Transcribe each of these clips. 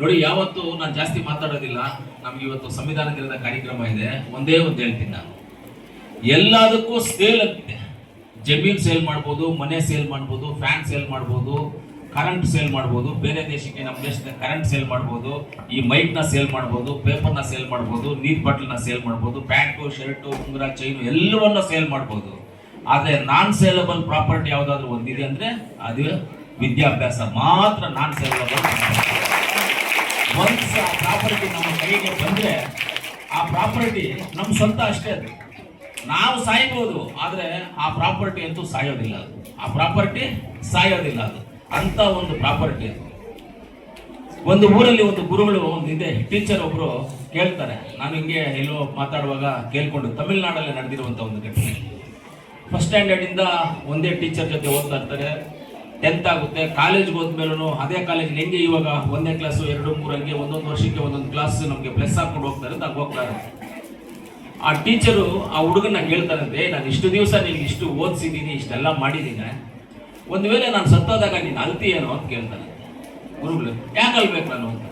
ನೋಡಿ, ಯಾವತ್ತು ನಾನು ಜಾಸ್ತಿ ಮಾತಾಡೋದಿಲ್ಲ. ನಮ್ಗೆ ಇವತ್ತು ಸಂವಿಧಾನ ದಿನದ ಕಾರ್ಯಕ್ರಮ ಇದೆ. ಒಂದೇ ಒಂದು ಹೇಳ್ತೀನಿ ನಾನು. ಎಲ್ಲದಕ್ಕೂ ಸೇಲ್ ಅಂತಿದೆ ಜಮೀನ್ ಸೇಲ್ ಮಾಡ್ಬೋದು, ಮನೆ ಸೇಲ್ ಮಾಡ್ಬೋದು, ಫ್ಯಾನ್ ಸೇಲ್ ಮಾಡ್ಬೋದು ಕರೆಂಟ್ ಸೇಲ್ ಮಾಡ್ಬೋದು, ಬೇರೆ ದೇಶಕ್ಕೆ ನಮ್ಮ ದೇಶದ ಕರೆಂಟ್ ಸೇಲ್ ಮಾಡ್ಬೋದು, ಈ ಮೈಕ್ನ ಸೇಲ್ ಮಾಡ್ಬೋದು ಪೇಪರ್ನ ಸೇಲ್ ಮಾಡ್ಬೋದು, ನೀರ್ ಬಾಟ್ಲನ್ನ ಸೇಲ್ ಮಾಡ್ಬೋದು ಪ್ಯಾಂಟು ಶರ್ಟು ಉಂಗುರ ಚೈನು ಎಲ್ಲವನ್ನ ಸೇಲ್ ಮಾಡ್ಬೋದು. ಆದರೆ ನಾನ್ ಸೇಲಬಲ್ ಪ್ರಾಪರ್ಟಿ ಯಾವುದಾದ್ರೂ ಒಂದಿದೆ ಅಂದ್ರೆ ಅದು ವಿದ್ಯಾಭ್ಯಾಸ. ಮಾತ್ರ ನಾನ್ ಸೇಲಬಲ್ ಒನ್ಸ್ ಆ ಪ್ರಾಪರ್ಟಿ ನಮ್ಮ ಕೈಗೆ ಬಂದ್ರೆ ಆ ಪ್ರಾಪರ್ಟಿ ನಮ್ಮ ಸ್ವಂತ ಅಷ್ಟೇ ಅದು. ನಾವು ಸಾಯ್ಬೋದು, ಆದರೆ ಆ ಪ್ರಾಪರ್ಟಿ ಅಂತೂ ಸಾಯೋದಿಲ್ಲ ಅದು. ಆ ಪ್ರಾಪರ್ಟಿ ಸಾಯೋದಿಲ್ಲ ಅದು. ಅಂತ ಒಂದು ಪ್ರಾಪರ್ಟಿ ಅದು. ಒಂದು ಊರಲ್ಲಿ ಒಂದು ಗುರುಗಳು, ಒಂದು ಟೀಚರ್ ಒಬ್ರು ಕೇಳ್ತಾರೆ. ನಾನು ಹಿಂಗೆ ಎಲ್ಲೋ ಮಾತಾಡುವಾಗ ಕೇಳ್ಕೊಂಡು, ತಮಿಳ್ನಾಡಲ್ಲಿ ನಡೆದಿರುವಂತ ಒಂದು ಘಟನೆ. ಫಸ್ಟ್ ಸ್ಟ್ಯಾಂಡರ್ಡ್ ಇಂದ ಒಂದೇ ಟೀಚರ್ ಜೊತೆ ಓದ್ತಾ ಇರ್ತಾರೆ. ಟೆಂತ್ ಆಗುತ್ತೆ. ಕಾಲೇಜ್ಗೆ ಹೋದ್ಮೇಲೂ ಅದೇ ಕಾಲೇಜ್ ಹೆಂಗೆ ಇವಾಗ ಒಂದನೇ ಕ್ಲಾಸು ಎರಡು ಮೂರು ಹಂಗೆ ಒಂದೊಂದು ವರ್ಷಕ್ಕೆ ಒಂದೊಂದು ಕ್ಲಾಸ್ ನಮಗೆ ಪ್ಲಸ್ ಹಾಕೊಂಡು ಹೋಗ್ತಾರೆ ಅಂತ ಹೋಗ್ತಾರೆ. ಆ ಟೀಚರು ಆ ಹುಡುಗನ ಹೇಳ್ತಾರಂತೆ ನಾನು ಇಷ್ಟು ದಿವಸ ನಿನ್ಗೆ ಇಷ್ಟು ಓದಿಸಿದ್ದೀನಿ, ಇಷ್ಟೆಲ್ಲ ಮಾಡಿದ್ದೀನಿ. ಒಂದು ವೇಳೆ ನಾನು ಸತ್ತೋದಾಗ ನೀನು ಅಲ್ತೀಯೇನೋ ಅಂತ ಕೇಳ್ತಾನೆ ಗುರುಗಳು, ಯಾಕೆ ಅಲ್ಬೇಕು ನಾನು? ಅಂತ.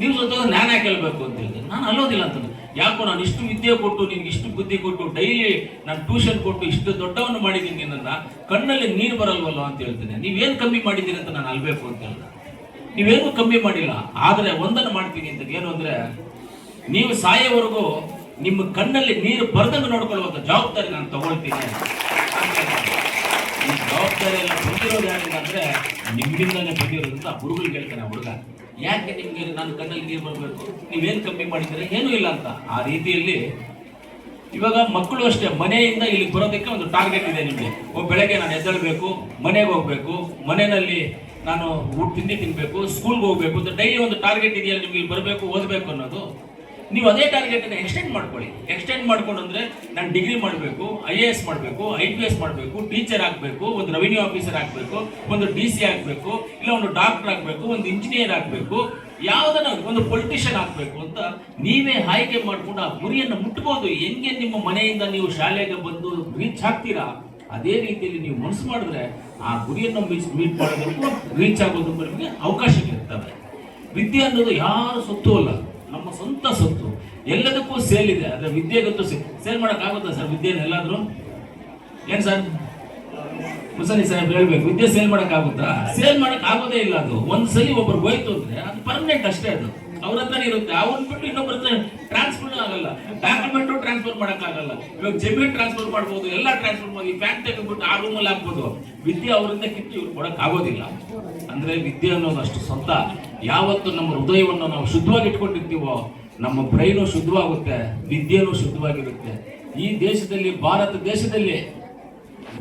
ನೀವು ಸತ್ತೋದಾಗ ನಾನು ಯಾಕೆ ಹೇಳ್ಬೇಕು ಅಂತ ಹೇಳಿದೆ ನಾನು ಅಲ್ಲೋದಿಲ್ಲ ಅಂತ ಯಾಕೋ ನಾನು ಇಷ್ಟು ವಿದ್ಯೆ ಕೊಟ್ಟು, ನಿನ್ಗೆ ಇಷ್ಟು ಬುದ್ಧಿ ಕೊಟ್ಟು, ಡೈಲಿ ನಾನು ಟ್ಯೂಷನ್ ಕೊಟ್ಟು ಇಷ್ಟು ದೊಡ್ಡವನ್ನು ಮಾಡಿದ್ದೀನಿ ನಿನ್ನನ್ನ, ಕಣ್ಣಲ್ಲಿ ನೀರು ಬರಲ್ವಲ್ಲ ಅಂತ ಹೇಳ್ತೇನೆ. ನೀವೇನು ಕಮ್ಮಿ ಮಾಡಿದ್ದೀರಿ ಅಂತ ನಾನು ಅಲ್ಬೇಕು ಅಂತ ಹೇಳ್ದೆ. ನೀವೇನು ಕಮ್ಮಿ ಮಾಡಿಲ್ಲ. ಆದರೆ ಒಂದನ್ನು ಮಾಡ್ತೀನಿ ಅಂತ ಏನು ಅಂದರೆ, ನೀವು ಸಾಯೋವರೆಗೂ ನಿಮ್ಮ ಕಣ್ಣಲ್ಲಿ ನೀರು ಬರದಂಗೆ ನೋಡ್ಕೊಳ್ಳುವಂಥ ಜವಾಬ್ದಾರಿ ನಾನು ತಗೊಳ್ತೀನಿ ಈ ಜವಾಬ್ದಾರಿ ಎಲ್ಲ ಬಂದಿರೋದು ಯಾರಿಂದ ಅಂದ್ರೆ, ನಿಮ್ಮಿಂದಲೇ ಬಂದಿರೋದು ಅಂತ ಗುರುಗಳಿಗೆ ಹೇಳ್ತಾನೆ ಹುಡುಗ. ಯಾಕೆ ನಿಮಗೆ ನನ್ನ ಕಣ್ಣಲ್ಲಿ ನೀರು ಬರಬೇಕು? ನೀವೇನು ಕಮ್ಮಿ ಮಾಡಿದ್ರೆ ಏನೂ ಇಲ್ಲ ಅಂತ. ಆ ರೀತಿಯಲ್ಲಿ ಇವಾಗ ಮಕ್ಕಳು ಅಷ್ಟೇ, ಮನೆಯಿಂದ ಇಲ್ಲಿ ಬರೋದಕ್ಕೆ ಒಂದು ಟಾರ್ಗೆಟ್ ಇದೆ ನಿಮಗೆ. ಬೆಳಗ್ಗೆ ನಾನು ಎದ್ದೇಳಬೇಕು, ಮನೆಗೆ ಹೋಗಬೇಕು, ಮನೆಯಲ್ಲಿ ನಾನು ಊಟ ತಿಂಡಿ ತಿನ್ನಬೇಕು ಸ್ಕೂಲ್ಗೆ ಹೋಗಬೇಕು ಅಂತ ಡೈಲಿ ಒಂದು ಟಾರ್ಗೆಟ್ ಇದೆಯಲ್ಲ ನಿಮಗೆ ಇಲ್ಲಿ ಬರಬೇಕು, ಓದಬೇಕು ಅನ್ನೋದು? ನೀವು ಅದೇ ಟಾರ್ಗೆಟ್ ಅನ್ನ ಎಕ್ಸ್ಟೆಂಡ್ ಮಾಡ್ಕೊಳ್ಳಿ. ಎಕ್ಸ್ಟೆಂಡ್ ಮಾಡ್ಕೊಂಡು ಅಂದರೆ ನಾನು ಡಿಗ್ರಿ ಮಾಡಬೇಕು ಐ ಎ ಎಸ್ ಮಾಡಬೇಕು ಐ ಪಿ ಎಸ್ ಮಾಡಬೇಕು ಟೀಚರ್ ಆಗಬೇಕು, ಒಂದು ರೆವಿನ್ಯೂ ಆಫೀಸರ್ ಆಗಬೇಕು, ಒಂದು ಡಿ ಸಿ ಆಗಬೇಕು, ಇಲ್ಲ ಒಂದು ಡಾಕ್ಟರ್ ಆಗಬೇಕು, ಒಂದು ಇಂಜಿನಿಯರ್ ಆಗಬೇಕು, ಯಾವುದನ್ನ ಒಂದು ಪೊಲಿಟಿಷಿಯನ್ ಆಗಬೇಕು ಅಂತ ನೀವೇ ಆಯ್ಕೆ ಮಾಡಿಕೊಂಡು ಆ ಗುರಿಯನ್ನು ಮುಟ್ಬೋದು. ಹೆಂಗೆ ನಿಮ್ಮ ಮನೆಯಿಂದ ನೀವು ಶಾಲೆಗೆ ಬಂದು ರೀಚ್ ಆಗ್ತೀರಾ? ಅದೇ ರೀತಿಯಲ್ಲಿ ನೀವು ಮನಸ್ಸು ಮಾಡಿದ್ರೆ ಆ ಗುರಿಯನ್ನು ಮೀಟ್ ಮಾಡೋದಕ್ಕೂ ರೀಚ್ ಆಗೋದಕ್ಕೂ ನಿಮಗೆ ಅವಕಾಶಗಳಿರ್ತವೆ ವಿದ್ಯೆ ಅನ್ನೋದು ಯಾರು ಸೊತ್ತು ಅಲ್ಲ ನಮ್ಮ ಸ್ವಂತ ಸೊತ್ತು. ಎಲ್ಲದಕ್ಕೂ ಸೇಲ್ ಇದೆ. ಅದರ ವಿದ್ಯೆಗಂತೂ ಸೇಲ್ ಮಾಡೋಕ್ಕಾಗುತ್ತಾ ಸರ್ ವಿದ್ಯೆನ ಎಲ್ಲಾದರೂ? ಏನ್ ಸರ್? ಮುಸಲಿ ಸಾಹೇಬ್ ಹೇಳ್ಬೇಕು. ವಿದ್ಯೆ ಸೇಲ್ ಮಾಡೋಕ್ಕಾಗುತ್ತಾ ಸೇಲ್ ಮಾಡೋಕ್ಕಾಗೋದೇ ಇಲ್ಲ ಅದು. ಒಂದ್ಸಲಿ ಒಬ್ಬರು ಹೋಯ್ತು ಅಂದರೆ ಅದು ಪರ್ಮನೆಂಟ್ ಅಷ್ಟೇ ಅದು. ಅವ್ರ ಹತ್ರ ಇರುತ್ತೆ. ಅವ್ರನ್ನ ಬಿಟ್ಟು ಇನ್ನೊಬ್ಬರ ಹತ್ರ ಟ್ರಾನ್ಸ್ಫರ್ ಆಗಲ್ಲ. ಡಾಕ್ಯುಮೆಂಟು ಟ್ರಾನ್ಸ್ಫರ್ ಮಾಡೋಕ್ಕಾಗಲ್ಲ ಇವಾಗ ಜಮೀನ್ ಟ್ರಾನ್ಸ್ಫರ್ ಮಾಡ್ಬೋದು, ಎಲ್ಲ ಟ್ರಾನ್ಸ್ಫರ್ ಮಾಡಿ ಫ್ಯಾನ್ ತೆಗೆದ್ಬಿಟ್ಟು ಆ ರೂಮಲ್ಲಿ ಹಾಕ್ಬೋದು. ವಿದ್ಯೆ ಅವರಿಂದ ಕಿತ್ತು ಇವ್ರು ಕೊಡೋಕ್ಕಾಗೋದಿಲ್ಲ ಅಂದ್ರೆ ವಿದ್ಯೆ ಅನ್ನೋದು ಅಷ್ಟು ಸ್ವಂತ. ಯಾವತ್ತು ನಮ್ಮ ಹೃದಯವನ್ನು ನಾವು ಶುದ್ಧವಾಗಿ ಇಟ್ಕೊಂಡಿರ್ತೀವೋ ನಮ್ಮ ಬ್ರೈನು ಶುದ್ಧವಾಗುತ್ತೆ, ವಿದ್ಯೆನೂ ಶುದ್ಧವಾಗಿರುತ್ತೆ. ಈ ದೇಶದಲ್ಲಿ, ಭಾರತ ದೇಶದಲ್ಲಿ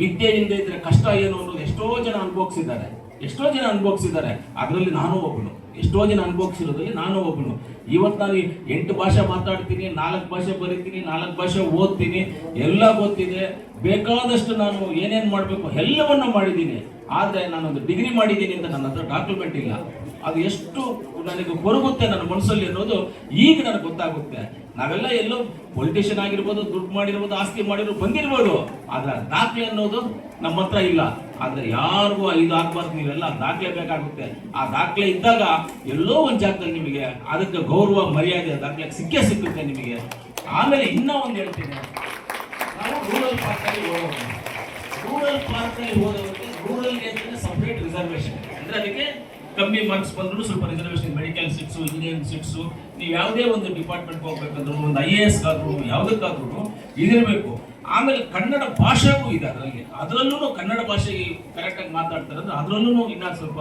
ವಿದ್ಯೆಯಿಂದ ಇದ್ರೆ ಕಷ್ಟ ಏನು ಅನ್ನೋದು ಎಷ್ಟೋ ಜನ ಅನುಭವಿಸಿದ್ದಾರೆ. ಎಷ್ಟೋ ಜನ ಅನುಭವಿಸಿದ್ದಾರೆ ಅದರಲ್ಲಿ ನಾನು ಒಬ್ಬನು. ಎಷ್ಟೋ ಜನ ಅನುಭವಿಸಿರೋದ್ರಲ್ಲಿ ನಾನು ಒಬ್ಬನು. ಇವತ್ತು ನಾನು ಎಂಟು ಭಾಷೆ ಮಾತಾಡ್ತೀನಿ, ನಾಲ್ಕು ಭಾಷೆ ಬರೀತೀನಿ, ನಾಲ್ಕು ಭಾಷೆ ಓದ್ತೀನಿ, ಎಲ್ಲ ಗೊತ್ತಿದೆ. ಬೇಕಾದಷ್ಟು ನಾನು ಏನೇನು ಮಾಡಬೇಕು ಎಲ್ಲವನ್ನು ಮಾಡಿದ್ದೀನಿ. ಆದರೆ ನಾನೊಂದು ಡಿಗ್ರಿ ಮಾಡಿದ್ದೀನಿ ಅಂತ ನನ್ನ ಹತ್ರ ಡಾಕ್ಯುಮೆಂಟ್ ಇಲ್ಲ. ಅದು ಎಷ್ಟು ನನಗೆ ಕೊರಗುತ್ತೆ ನನ್ನ ಮನಸ್ಸಲ್ಲಿ ಅನ್ನೋದು ಈಗ ನನಗೆ ಗೊತ್ತಾಗುತ್ತೆ. ನಾವೆಲ್ಲ ಎಲ್ಲೋ ಪೊಲಿಟಿಷಿಯನ್ ಆಗಿರ್ಬೋದು, ದುಡ್ಡು ಮಾಡಿರ್ಬೋದು, ಆಸ್ತಿ ಮಾಡಿರೋದು ಬಂದಿರ್ಬೋದು. ಆದರೆ ದಾಖಲೆ ಅನ್ನೋದು ನಮ್ಮ ಹತ್ರ ಇಲ್ಲ. ಆದ್ರೆ ಯಾರಿಗೂ ಇದು ಆಗ್ಬಾರ್ದು ನೀವೆಲ್ಲ ದಾಖಲೆ ಬೇಕಾಗುತ್ತೆ. ಆ ದಾಖಲೆ ಇದ್ದಾಗ ಎಲ್ಲೋ ಒಂದು ಜಾಗದಲ್ಲಿ ನಿಮಗೆ ಅದಕ್ಕೆ ಗೌರವ, ಮರ್ಯಾದೆ ದಾಖಲೆ ಸಿಕ್ಕೇ ಸಿಕ್ಕುತ್ತೆ ನಿಮಗೆ. ಆಮೇಲೆ ಇನ್ನೂ ಒಂದು ಹೇಳ್ತೀನಿ. ನಾವು ರೂರಲ್ ಪಾರ್ಕಲ್ಲಿ ಹೋಗೋದು ರೂರಲ್ ಪಾರ್ಕಲ್ಲಿ ಹೋದವರಿಗೆ ರೂರಲ್ ಅಂತಲೇ ಸಪ್ರೇಟ್ ರಿಸರ್ವೇಶನ್ ಅಂದ್ರೆ ಅದಕ್ಕೆ ಕಮ್ಮಿ ಮಾರ್ಕ್ಸ್ ಬಂದರೂ ಸ್ವಲ್ಪ reservation medical seats engineering seats ನೀವು ಯಾವುದೇ ಒಂದು ಡಿಪಾರ್ಟ್ಮೆಂಟ್ ಹೋಗ್ಬೇಕಂದ್ರೂ, ಒಂದು ಐ ಎ ಎಸ್ ಆದ್ರೂ ಯಾವುದಕ್ಕಾದ್ರೂ ಇದಿರಬೇಕು ಆಮೇಲೆ ಕನ್ನಡ ಭಾಷೆಗೂ ಇದೆ ಅದರಲ್ಲಿ. ಅದರಲ್ಲೂ ಕನ್ನಡ ಭಾಷೆಗೆ ಕರೆಕ್ಟಾಗಿ ಮಾತಾಡ್ತಾರೆ ಅಂದ್ರೆ ಅದರಲ್ಲೂ ಇನ್ನ ಸ್ವಲ್ಪ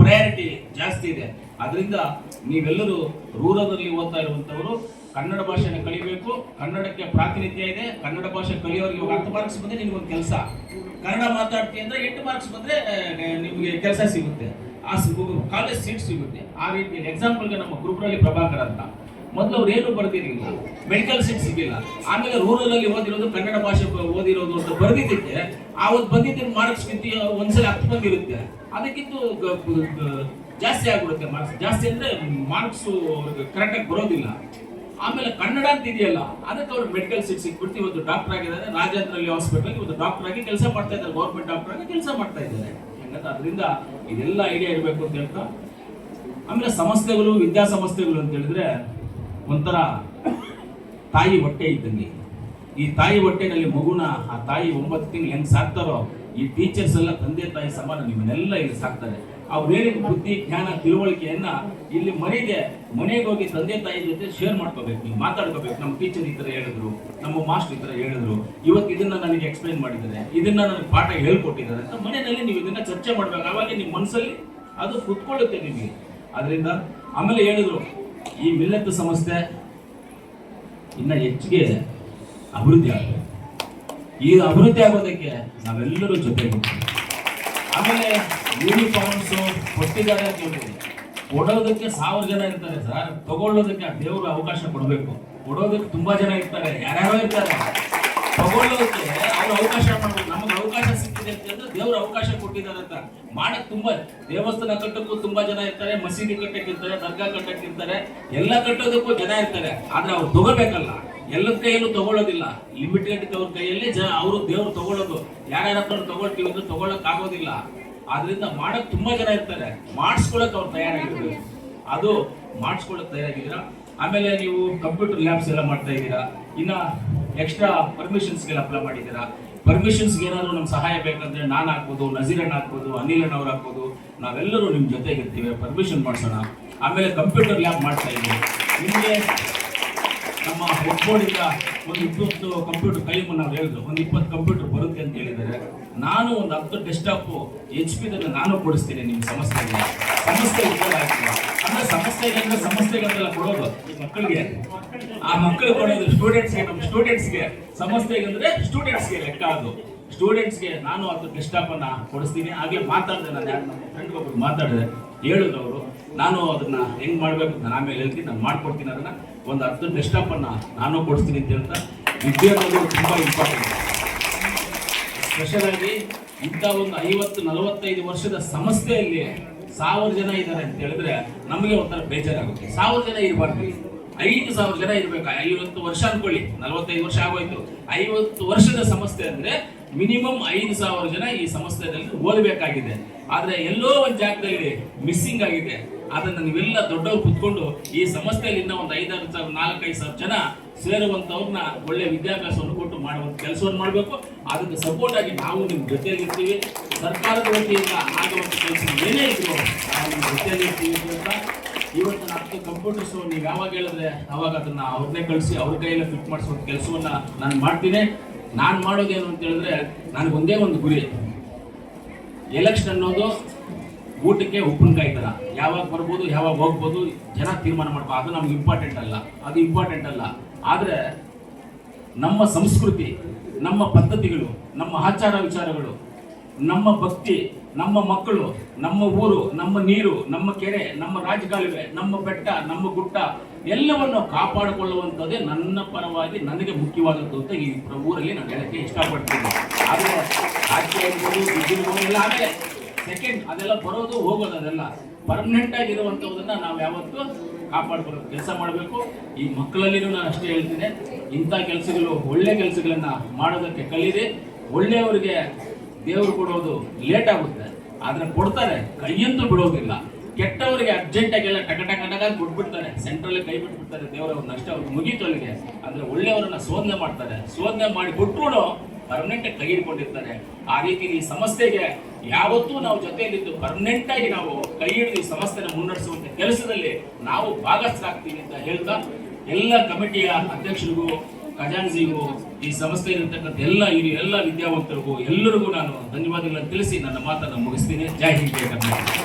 ಪ್ರಯಾರಿಟಿ ಜಾಸ್ತಿ ಇದೆ. ಅದರಿಂದ ನೀವೆಲ್ಲರೂ ರೂರದಲ್ಲಿ ಓದ್ತಾ ಇರುವಂತವರು ಕನ್ನಡ ಭಾಷೆನ ಕಲಿಬೇಕು. ಕನ್ನಡಕ್ಕೆ ಪ್ರಾತಿನಿಧ್ಯ ಇದೆ. ಕನ್ನಡ ಭಾಷೆ ಕಲಿಯೋರಿಗೆ ಇವಾಗ ಹತ್ತು ಮಾರ್ಕ್ಸ್ ಬಂದರೆ ನಿಮ್ಗೊಂದು ಕೆಲಸ. ಕನ್ನಡ ಮಾತಾಡ್ತೀವಿ ಅಂದರೆ ಎಂಟು ಮಾರ್ಕ್ಸ್ ಬಂದರೆ ನಿಮಗೆ ಕೆಲಸ ಸಿಗುತ್ತೆ. ಆ ಕಾಲೇಜ್ ಸೀಟ್ ಸಿಗುತ್ತೆ. ಆ ರೀತಿ ಎಕ್ಸಾಂಪಲ್ಗೆ ನಮ್ಮ ಗ್ರೂಪ್ನಲ್ಲಿ ಪ್ರಭಾಕರ್ ಅಂತ. ಮೊದಲು ಅವ್ರು ಏನು ಬರ್ತೀರಿ ಮೆಡಿಕಲ್ ಸೀಟ್ ಸಿಗಿಲ್ಲ ಆಮೇಲೆ ರೂರಲ್ ಅಲ್ಲಿ ಓದಿರೋದು ಕನ್ನಡ ಭಾಷೆ ಓದಿರೋದು ಅಂತ ಬರ್ದಿದ್ದಕ್ಕೆ ಅವತ್ತು ಬಂದಿದ್ದ ಮಾರ್ಕ್ಸ್ ಒಂದ್ಸಲ ಹತ್ತು ಬಂದಿರುತ್ತೆ ಅದಕ್ಕಿಂತ ಜಾಸ್ತಿ ಆಗ್ಬಿಡುತ್ತೆ ಮಾರ್ಕ್ಸ್. ಜಾಸ್ತಿ ಅಂದ್ರೆ ಮಾರ್ಕ್ಸ್ ಕರೆಕ್ಟಾಗಿ ಬರೋದಿಲ್ಲ. ಆಮೇಲೆ ಕನ್ನಡ ಅಂತ ಇದೆಯಲ್ಲ, ಅದಕ್ಕೆ ಅವ್ರು ಮೆಡಿಕಲ್ ಸೀಟ್ ಸಿಕ್ಬಿಟ್ಟು ಇವತ್ತು ಡಾಕ್ಟರ್ ಆಗಿದ್ದಾರೆ, ರಾಜೇಂದ್ರಲ್ಲಿ ಹಾಸ್ಪಿಟಲ್ ಇವತ್ತು ಡಾಕ್ಟರ್ ಆಗಿ ಕೆಲಸ ಮಾಡ್ತಾ ಇದ್ದಾರೆ. ಗೌರ್ಮೆಂಟ್ ಡಾಕ್ಟರ್ ಆಗಿ ಕೆಲಸ ಮಾಡ್ತಾ ಇದ್ದಾರೆ. ಹಂಗಂತ ಅದರಿಂದ ಇದೆಲ್ಲ ಐಡಿಯಾ ಇರಬೇಕು ಅಂತ ಹೇಳ್ತಾ, ಆಮೇಲೆ ಸಂಸ್ಥೆಗಳು ವಿದ್ಯಾಸಂಸ್ಥೆಗಳು ಅಂತ ಹೇಳಿದ್ರೆ ಒಂಥರ ತಾಯಿ ಹೊಟ್ಟೆ ಇದ್ದಂಗೆ. ಈ ತಾಯಿ ಹೊಟ್ಟೆನಲ್ಲಿ ಮಗುನ, ಆ ತಾಯಿ ಒಂಬತ್ತು ತಿಂಗಳು ಹೆಂಗ್ ಸಾಕ್ತಾರೋ, ಈ ಟೀಚರ್ಸ್ ಎಲ್ಲ ತಂದೆ ತಾಯಿ ಸಮಾನ ನಿಮ್ಮನ್ನೆಲ್ಲ ಇಲ್ಲಿ ಸಾಕ್ತಾರೆ. ಅವ್ರು ಹೇಳಿದ ಬುದ್ಧಿ, ಜ್ಞಾನ, ತಿಳುವಳಿಕೆಯನ್ನ ಇಲ್ಲಿ ಮನೆಗೆ ಮನೆಗೆ ಹೋಗಿ ತಂದೆ ತಾಯಿ ಜೊತೆ ಶೇರ್ ಮಾಡ್ಕೋಬೇಕು. ನೀವು ಮಾತಾಡ್ಕೋಬೇಕು. ನಮ್ಮ ಟೀಚರ್ ಈ ಥರ ಹೇಳಿದ್ರು, ನಮ್ಮ ಮಾಸ್ಟರ್ ಈ ಥರ ಹೇಳಿದ್ರು. ಇವತ್ತು ಇದನ್ನ ನನಗೆ ಎಕ್ಸ್ಪ್ಲೈನ್ ಮಾಡಿದ್ದಾರೆ. ಇದನ್ನ ನನಗೆ ಪಾಠ ಹೇಳ್ಕೊಟ್ಟಿದ್ದಾರೆ ಅಂತ ಮನೆಯಲ್ಲಿ ನೀವು ಇದನ್ನ ಚರ್ಚೆ ಮಾಡ್ಬೇಕು. ಅವಾಗ ನಿಮ್ಮ ಮನಸ್ಸಲ್ಲಿ ಅದು ಕುತ್ಕೊಳ್ಳುತ್ತೆ ನಿಮಗೆ. ಅದರಿಂದ ಆಮೇಲೆ ಹೇಳಿದ್ರು ಈ ಮಿಲ್ಲತ್ ಸಂಸ್ಥೆ ಇನ್ನ ಹೆಚ್ಚಿಗೆ ಅಭಿವೃದ್ಧಿ ಆಗಬೇಕು. ಈ ಅಭಿವೃದ್ಧಿ ಆಗೋದಕ್ಕೆ ನಾವೆಲ್ಲರೂ ಜೊತೆಗಿರ್ತೀವಿ ಆಮೇಲೆ ಯೂನಿಫಾರ್ಮ್ಸ್ ಕೊಟ್ಟಿದ್ದಾರೆ ಅಂತ ಹೇಳ್ತೀವಿ ಕೊಡೋದಕ್ಕೆ ಸಾವಿರ ಜನ ಇರ್ತಾರೆ ಸರ್. ತಗೊಳ್ಳೋದಕ್ಕೆ ಆ ದೇವರು ಅವಕಾಶ ಕೊಡಬೇಕು. ಕೊಡೋದಕ್ಕೆ ತುಂಬಾ ಜನ ಇರ್ತಾರೆ. ಯಾರ್ಯಾರೋ ಇರ್ತಾರೆ. ತಗೊಳ್ಳೋದಕ್ಕೆ ಅವ್ರು ಅವಕಾಶ ಮಾಡಬೇಕು. ನಮಗೆ ಅವಕಾಶ ಅಂದ್ರೆ ಹೇಳಿದ್ರೆ ಅವಕಾಶ ಕೊಟ್ಟಿದ್ದಾರೆ ಅಂತ. ಮಾಡಕ್ ತುಂಬಾ, ದೇವಸ್ಥಾನ ಕಟ್ಟಕ್ಕೂ ತುಂಬಾ ಜನ ಇರ್ತಾರೆ, ಮಸೀದಿ ಕಟ್ಟಕ್ಕೆ ಇರ್ತಾರೆ ದರ್ಗಾ ಕಟ್ಟಕ್ಕೆ ಇರ್ತಾರೆ ಎಲ್ಲ ಕಟ್ಟೋದಕ್ಕೂ ಜನ ಇರ್ತಾರೆ. ಆದ್ರೆ ಅವ್ರು ತಗೋಬೇಕಲ್ಲ. ಎಲ್ಲರ ಕೈಯಲ್ಲೂ ತಗೊಳ್ಳೋದಿಲ್ಲ ಲಿಮಿಟೆಡ್ ಅವ್ರ ಕೈಯಲ್ಲಿ ಜನ ಅವರು ದೇವ್ರು ತಗೊಳ್ಳೋದು ಯಾರ್ಯಾರ ಹತ್ರ ತಗೊಳ್ತೀವಿ ಅಂದ್ರೆ ತಗೊಳಕ್ ಆಗೋದಿಲ್ಲ ಆದ್ರಿಂದ ಮಾಡಕ್ ತುಂಬಾ ಜನ ಇರ್ತಾರೆ. ಮಾಡಿಸ್ಕೊಳಕ್ ಅವ್ರು ತಯಾರಾಗಿದ್ರು ಅದು ಮಾಡಿಸ್ಕೊಳಕ್ ತಯಾರಾಗಿದ್ದೀರಾ? ಆಮೇಲೆ ನೀವು ಕಂಪ್ಯೂಟರ್ ಲ್ಯಾಬ್ಸ್ ಎಲ್ಲ ಮಾಡ್ತಾ ಇದ್ದೀರಾ? ಇನ್ನ ಎಕ್ಸ್ಟ್ರಾ ಪರ್ಮಿಷನ್ಸ್ಗೆಲ್ಲ ಅಪ್ಲೈ ಮಾಡಿದ್ದೀರಾ? ಪರ್ಮಿಷನ್ಸ್ಗೆ ಏನಾದರೂ ನಮ್ಗೆ ಸಹಾಯ ಬೇಕಂದ್ರೆ ನಾನು ಹಾಕ್ಬೋದು ನಜೀರಣ್ಣ ಹಾಕ್ಬೋದು ಅಣ್ಣ ಅವ್ರು ಹಾಕ್ಬೋದು ನಾವೆಲ್ಲರೂ ನಿಮ್ಮ ಜೊತೆಗಿರ್ತೀವಿ. ಪರ್ಮಿಷನ್ ಮಾಡಿಸೋಣ. ಆಮೇಲೆ ಕಂಪ್ಯೂಟರ್ ಲ್ಯಾಬ್ ಮಾಡ್ತಾ ಇದ್ದೀವಿ. ನಿಮಗೆ ನಮ್ಮ ಒಕ್ಕೋಡಿಂದ ಒಂದು ಇಪ್ಪತ್ತು ಕಂಪ್ಯೂಟರ್ ಕೈ ನಾವು ಹೇಳಿದ್ರು, ಒಂದು ಇಪ್ಪತ್ತು ಕಂಪ್ಯೂಟರ್ ಬರುತ್ತೆ ಅಂತ ಹೇಳಿದ್ದಾರೆ. ನಾನು ಒಂದು ಹತ್ತು ಡೆಸ್ಕ್ಟಾಪ್ ಎಚ್ ಪಿ ನಾನು ಕೊಡಿಸ್ತೀನಿ ನಿಮ್ಮ ಸಂಸ್ಥೆಗೆ ಸಂಸ್ಥೆ ಉಪಯೋಗ ಆಗ್ತದೆ ಅಂದ್ರೆ ಸಂಸ್ಥೆಗೆ ಏನಂದ್ರೆ ಸಂಸ್ಥೆಗಂತೆಲ್ಲ ಕೊಡೋದು ಮಕ್ಕಳಿಗೆ. ಆ ಮಕ್ಕಳು ಕೊಡೋದು ಸ್ಟೂಡೆಂಟ್ಸ್ಗೆ ನಮ್ಮ ಸ್ಟೂಡೆಂಟ್ಸ್ಗೆ ಸಂಸ್ಥೆಗೆ ಅಂದ್ರೆ ಸ್ಟೂಡೆಂಟ್ಸ್ಗೆ ಲೆಕ್ಕ ಅದು. ಸ್ಟೂಡೆಂಟ್ಸ್ಗೆ ನಾನು ಅದು ಡೆಸ್ಕ್ಟಾಪ್ ಅನ್ನ ಕೊಡಿಸ್ತೀನಿ. ಹಾಗೆ ಮಾತಾಡಿದೆ ನಾನು ಯಾರು, ನಮ್ಮ ಫ್ರೆಂಡ್ ಒಬ್ಬರು ಮಾತಾಡಿದೆ. ಹೇಳಿದ್ರು ಅವರು, ನಾನು ಅದನ್ನ ಹೆಂಗ್ ಮಾಡ್ಬೇಕು ನಾನು ಆಮೇಲೆ ಹೇಳ್ತೀನಿ, ನಾನು ಮಾಡ್ಕೊಡ್ತೀನಿ ಅದನ್ನ. ಒಂದು ಅರ್ಧ ಡೆಸ್ಟಾಪನ್ನು ನಾನು ಕೊಡಿಸ್ತೀನಿ ಅಂತ ಹೇಳ್ತಾ, ವಿದ್ಯೆ ಅನ್ನೋದು ತುಂಬಾ ಇಂಪಾರ್ಟೆಂಟ್ ಸ್ಪೆಷಲ್ ಆಗಿ ಇಂಥ ಒಂದು ಐವತ್ತು, ನಲವತ್ತೈದು ವರ್ಷದ ಸಂಸ್ಥೆಯಲ್ಲಿ ಸಾವಿರ ಜನ ಇದ್ದಾರೆ ಅಂತ ಹೇಳಿದ್ರೆ ನಮಗೆ ಒಂಥರ ಬೇಜಾರಾಗುತ್ತೆ. ಸಾವಿರ ಜನ ಇರಬಾರ್ದು. ಐದು ಸಾವಿರ ಜನ ಇರಬೇಕು. ಐವತ್ತು ವರ್ಷ ಅನ್ಕೊಳ್ಳಿ. ನಲವತ್ತೈದು ವರ್ಷ ಆಗೋಯ್ತು. ಐವತ್ತು ವರ್ಷದ ಸಂಸ್ಥೆ ಅಂದ್ರೆ ಮಿನಿಮಮ್ ಐದು ಸಾವಿರ ಜನ ಈ ಸಂಸ್ಥೆಯಲ್ಲಿ ಓದಬೇಕಾಗಿದೆ. ಆದ್ರೆ ಎಲ್ಲೋ ಒಂದು ಜಾಗದಲ್ಲಿ ಮಿಸ್ಸಿಂಗ್ ಆಗಿದೆ. ಅದನ್ನ ನೀವೆಲ್ಲ ದೊಡ್ಡವ್ರು ಕುತ್ಕೊಂಡು ಈ ಸಂಸ್ಥೆಯಲ್ಲಿ ಇನ್ನ ಒಂದು ಐದಾರು ಸಾವಿರ, ನಾಲ್ಕೈದು ಸಾವಿರ ಜನ ಸೇರುವಂತವ್ರನ್ನ ಒಳ್ಳೆ ವಿದ್ಯಾಭ್ಯಾಸವನ್ನು ಕೊಟ್ಟು ಮಾಡುವಂತ ಕೆಲಸವನ್ನು ಮಾಡಬೇಕು. ಅದಕ್ಕೆ ಸಪೋರ್ಟ್ ಆಗಿ ನಾವು ನಿಮ್ ಜೊತೆಯಲ್ಲಿ ಇರ್ತೀವಿ. ಸರ್ಕಾರದ ವತಿಯಿಂದ ಆಗುವಂತ ಕೆಲಸ ಏನೇ ಇದ್ರು ನಾವು ಜೊತೆಯಲ್ಲಿ ಇರ್ತೀವಿ ಅಂತ. ಇವತ್ತು ನಾಲ್ಕು ಕಂಪ್ಯೂಟರ್ಸ್ ನೀವು ಯಾವಾಗ ಹೇಳಿದ್ರೆ ಅವಾಗ ಅದನ್ನ ಅವ್ರನ್ನೇ ಕಳಿಸಿ ಅವ್ರ ಕೈಯಲ್ಲಿ ಫಿಟ್ ಮಾಡಿಸುವಂತ ಕೆಲಸವನ್ನ ನಾನು ಮಾಡ್ತೀನಿ. ನಾನು ಮಾಡೋದೇನು ಅಂತ ಹೇಳಿದ್ರೆ, ನನಗೊಂದೇ ಒಂದು ಗುರಿ. ಎಲೆಕ್ಷನ್ ಅನ್ನೋದು ಊಟಕ್ಕೆ ಉಪ್ಪಿನಕಾಯಿ ತರ. ಯಾವಾಗ ಬರ್ಬೋದು, ಯಾವಾಗ ಹೋಗ್ಬೋದು, ಜನ ತೀರ್ಮಾನ ಮಾಡ್ಬೋದು ಅದು ನಮ್ಗೆ ಇಂಪಾರ್ಟೆಂಟ್ ಅಲ್ಲ. ಅದು ಇಂಪಾರ್ಟೆಂಟ್ ಅಲ್ಲ. ಆದರೆ ನಮ್ಮ ಸಂಸ್ಕೃತಿ, ನಮ್ಮ ಪದ್ಧತಿಗಳು, ನಮ್ಮ ಆಚಾರ ವಿಚಾರಗಳು, ನಮ್ಮ ಭಕ್ತಿ, ನಮ್ಮ ಮಕ್ಕಳು, ನಮ್ಮ ಊರು, ನಮ್ಮ ನೀರು, ನಮ್ಮ ಕೆರೆ, ನಮ್ಮ ರಾಜಕಾಲುವೆ, ನಮ್ಮ ಬೆಟ್ಟ, ನಮ್ಮ ಗುಡ್ಡ ಎಲ್ಲವನ್ನು ಕಾಪಾಡಿಕೊಳ್ಳುವಂಥದ್ದೇ ನನ್ನ ಪರವಾಗಿ ನನಗೆ ಮುಖ್ಯವಾದದ್ದು ಅಂತ ಈ ಊರಲ್ಲಿ ನಾನು ಹೇಳಕ್ಕೆ ಇಷ್ಟಪಡ್ತೀನಿ. ಆದರೆ ದುಡ್ಡಿರ್ಬೋದು ಎಲ್ಲ ಆಮೇಲೆ ಸೆಕೆಂಡ್ ಅದೆಲ್ಲ ಬರೋದು ಹೋಗೋದು ಅದೆಲ್ಲ. ಪರ್ಮನೆಂಟ್ ಆಗಿರುವಂಥದ್ದನ್ನ ನಾವು ಯಾವತ್ತೂ ಕಾಪಾಡ್ಬೇಕು ಕೆಲಸ ಮಾಡಬೇಕು. ಈ ಮಕ್ಕಳಲ್ಲಿನೂ ನಾನು ಅಷ್ಟೇ ಹೇಳ್ತೀನಿ. ಇಂಥ ಕೆಲಸಗಳು, ಒಳ್ಳೆ ಕೆಲಸಗಳನ್ನು ಮಾಡೋದಕ್ಕೆ ಕಲೀರಿ. ಒಳ್ಳೆಯವರಿಗೆ ದೇವರು ಕೊಡೋದು ಲೇಟ್ ಆಗುತ್ತೆ. ಆದರೆ ಕೊಡ್ತಾರೆ. ಕೈಯಂತೂ ಬಿಡೋದಿಲ್ಲ. ಕೆಟ್ಟವರಿಗೆ ಅರ್ಜೆಂಟ್ ಆಗಿ ಎಲ್ಲ ಟಕ ಟಕ ಟಕ ಕೊಟ್ಬಿಡ್ತಾರೆ. ಸೆಂಟ್ರಲ್ಲಿ ಕೈ ಬಿಟ್ಬಿಡ್ತಾರೆ. ದೇವರ ಒಂದು ಅಷ್ಟೇ ಅವ್ರಿಗೆ ಮುಗೀತು ಅಲ್ಲಿಗೆ ಅಂದ್ರೆ ಒಳ್ಳೆಯವರನ್ನ ಶೋಧನೆ ಮಾಡ್ತಾರೆ. ಶೋಧನೆ ಮಾಡಿ ಕೊಟ್ಟರು ಪರ್ಮನೆಂಟ್ ಕೈ ಹಿಡ್ಕೊಂಡಿರ್ತಾರೆ. ಆ ರೀತಿ ಈ ಸಮಸ್ಯೆಗೆ ಯಾವತ್ತೂ ನಾವು ಜೊತೆಯಲ್ಲಿದ್ದು ಪರ್ಮನೆಂಟ್ ಆಗಿ ನಾವು ಕೈ ಹಿಡಿದು ಈ ಸಮಸ್ಯೆನ ಮುನ್ನಡೆಸುವಂತ ಕೆಲಸದಲ್ಲಿ ನಾವು ಭಾಗಸ್ಥರಾಗ್ತೀವಿ ಅಂತ ಹೇಳ್ತಾ ಎಲ್ಲ ಕಮಿಟಿಯ ಅಧ್ಯಕ್ಷರಿಗೂ ಖಜಾನ್ಸಿಗೂ ಈ ಸಂಸ್ಥೆಯಲ್ಲಿರ್ತಕ್ಕಂಥ ಎಲ್ಲ ಹಿರಿಯ ಎಲ್ಲ ವಿದ್ಯಾವಂತರಿಗೂ ಎಲ್ಲರಿಗೂ ನಾನು ಧನ್ಯವಾದಗಳನ್ನು ತಿಳಿಸಿ ನನ್ನ ಮಾತನ್ನು ಮುಗಿಸ್ತೀನಿ. ಜೈ ಹಿಂದ್, ಜೈ ಕರ್ನಾಟಕ.